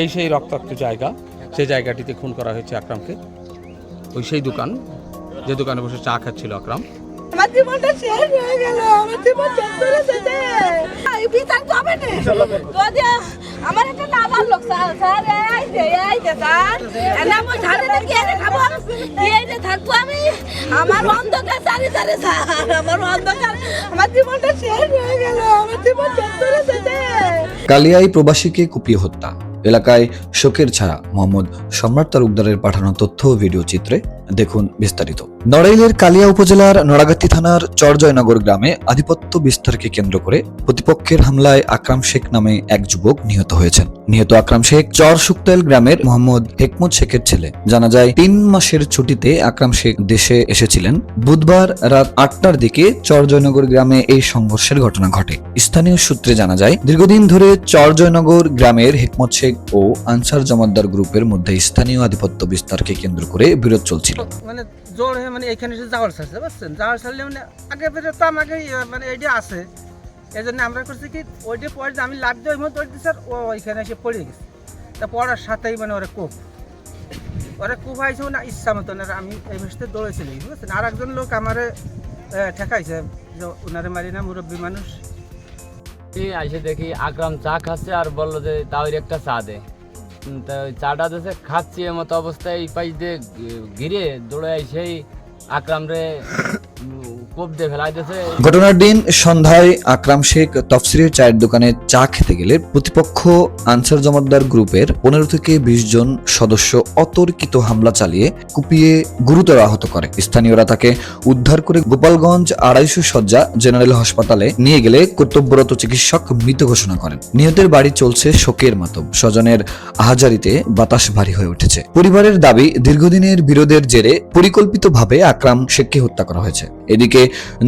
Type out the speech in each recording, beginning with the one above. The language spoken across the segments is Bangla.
এই সেই রক্তাক্ত জায়গা সেই জায়গাটিতে খুন করা হয়েছে আকরামকে। ওই সেই দোকান, যে দোকানে বসে চা খাচ্ছিল আকরাম। আমার জীবনটা শেষ হয়ে গেল, আমার জীবন শেষ করে লোক থাকব আমি, আমার আমার কালিয়াই প্রবাসীকে কুপিয়ে হত্যা। এলাকায় শোকের ছাড়া মোহাম্মদ সম্রাট তালুকদারের পাঠানো তথ্য ও ভিডিও চিত্রে দেখুন বিস্তারিত। নড়াইলের কালিয়া উপজেলার নড়াগাতি থানার চরজয়নগর গ্রামে আধিপত্য বিস্তারকে কেন্দ্র করে প্রতিপক্ষের হামলায় আকরাম শেখ নামে এক যুবক নিহত হয়েছেন। নিহত আকরাম শেখ চর সুক্তাইল গ্রামের মোহাম্মদ হেকমত শেখের ছেলে। জানা যায়, তিন মাসের ছুটিতে আকরাম শেখ দেশে এসেছিলেন। বুধবার রাত আটটার দিকে চরজয়নগর গ্রামে এই সংঘর্ষের ঘটনা ঘটে। স্থানীয় সূত্রে জানা যায়, দীর্ঘদিন ধরে চরজয়নগর গ্রামের হেকমত শেখ ও আনসার জমাদ্দার গ্রুপের মধ্যে স্থানীয় আধিপত্য বিস্তারকে কেন্দ্র করে বিরোধ চলছিল। মানে জোর মানে এখানে এসে জাওয়ার ছাড়ছে, বুঝছেন? জাওয়ার ছাড়লে মানে আগে বেরো তো আমাকে ইয়ে মানে এইটা আছে। এই জন্য আমরা করছি কি ওইটা পরে আমি লাভ দিয়ে ওই মতো ওইটা স্যার ও ওইখানে এসে পড়ে গেছে। তা পড়ার সাথেই মানে ওরা কোপ। ওরা কোপ হয়েছে না ইচ্ছা মতন, আর আমি এই ভাষাতে দৌড়েছিল বুঝছেন? আর একজন লোক আমারে ঠেকাইছে, যে ওনারে মারি না, মুরব্বী মানুষ। এই এসে দেখি আকরাম চা খাচ্ছে, আর বলল যে তাও একটা চা দে। তা চাটা দিয়েছে খাচ্ছি মতো অবস্থায় এই পাশ দিয়ে ঘিরে দৌড়ে সেই আকরাম ঘটনার দিন সন্ধ্যায় আকরাম শেখ তফসিরের চায়ের দোকানে চা খেতে গেলে প্রতিপক্ষ আনসার জমাদ্দার গ্রুপের পনেরো থেকে বিশ জন সদস্য অতর্কিত হামলা চালিয়ে কুপিয়ে গুরুতর আহত করে। স্থানীয়রা তাকে উদ্ধার করে গোপালগঞ্জ আড়াইশো শয্যা জেনারেল হাসপাতালে নিয়ে গেলে কর্তব্যরত চিকিৎসক মৃত ঘোষণা করেন। নিহতের বাড়ি চলছে শোকের মাতম স্বজনের আহাজারিতে বাতাস ভারী হয়ে উঠেছে। পরিবারের দাবি, দীর্ঘদিনের বিরোধের জেরে পরিকল্পিতভাবে আকরাম শেখকে হত্যা করা হয়েছে। এদিকে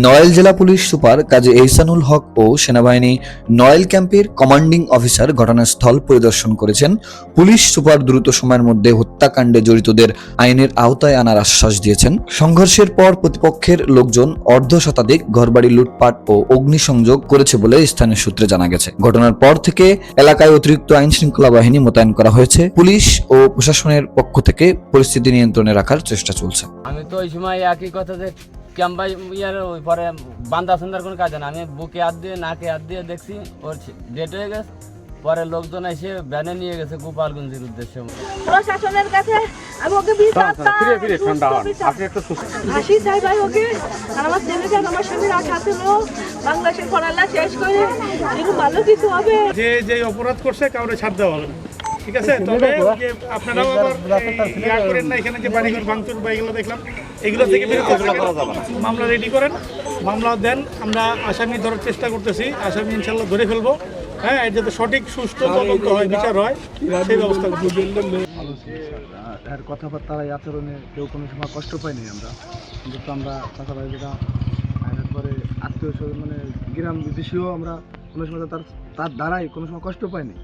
নড়াইল জেলা পুলিশ সুপার কাজী এহসানুল হক ও সেনাবাহিনী নড়াইল ক্যাম্পের কমান্ডিং অফিসার ঘটনাস্থল পরিদর্শন করেছেন। পুলিশ সুপার দ্রুত সময়ের মধ্যে হত্যাকাণ্ডে জড়িতদের আইনের আওতায় আনার আশ্বাস দিয়েছেন। সংঘর্ষের পর প্রতিপক্ষের লোকজন অর্ধ শতাধিক ঘরবাড়ি লুটপাট ও অগ্নিসংযোগ করেছে বলে স্থানীয় সূত্রে জানা গেছে। ঘটনার পর থেকে এলাকায় অতিরিক্ত আইন শৃঙ্খলা বাহিনী মোতায়েন করা হয়েছে। পুলিশ ও প্রশাসনের পক্ষ থেকে পরিস্থিতি নিয়ন্ত্রণে রাখার চেষ্টা চলছে। আমি তো ওই সময় একই কথা যে ক্যাম্পা ইয়ার ওই পরে বান্দা সুন্দর কোনো কাজ না। আমি বুকে হাত দিয়ে নাকে হাত দিয়ে দেখছি ওর ডেট হয়ে গেছে। পরে লোকজন এসে ব্যানে নিয়ে গেছে গোপালগঞ্জের উদ্দেশ্যে। প্রশাসনের কাছে আমি ওকে বিচার ফিরে ফিরে ঠান্ডা হন আপনি একটু হাসি চাই ভাই ওকে। আর আমার ছেলেটা আমার সঙ্গে রাখা ছিল। বাংলাদেশের পড়ালা শেষ করে এরকম ভালো কিছু হবে। যে যে অপরাধ করছে কাউরে ছাড় দেওয়া হবে না। ঠিক আছে? তবে যে আপনারাও আবার ইয়া করেন না এখানে যে বাড়িঘর ভাঙচুর বা এগুলো দেখলাম। এগুলো থেকে বিরত। মামলা রেডি করেন মামলা দেন আমরা আসামি ধরার চেষ্টা করতেছি। আসামি ইনশাল্লাহ ধরে ফেলব। হ্যাঁ এর যাতে সঠিক সুষ্ঠু তদন্ত হয় বিচার হয় সেই ব্যবস্থা করব। আর কথাবার্তা এই আচরণে কেউ কোনো সময় কষ্ট পাইনি আমরা। কিন্তু আমরা পাশাপাশি যেটা তারপরে আত্মীয় স্বজন মানে গ্রাম বিদেশিও আমরা কোনো সময় তার তার দ্বারাই কোনো সময় কষ্ট পাইনি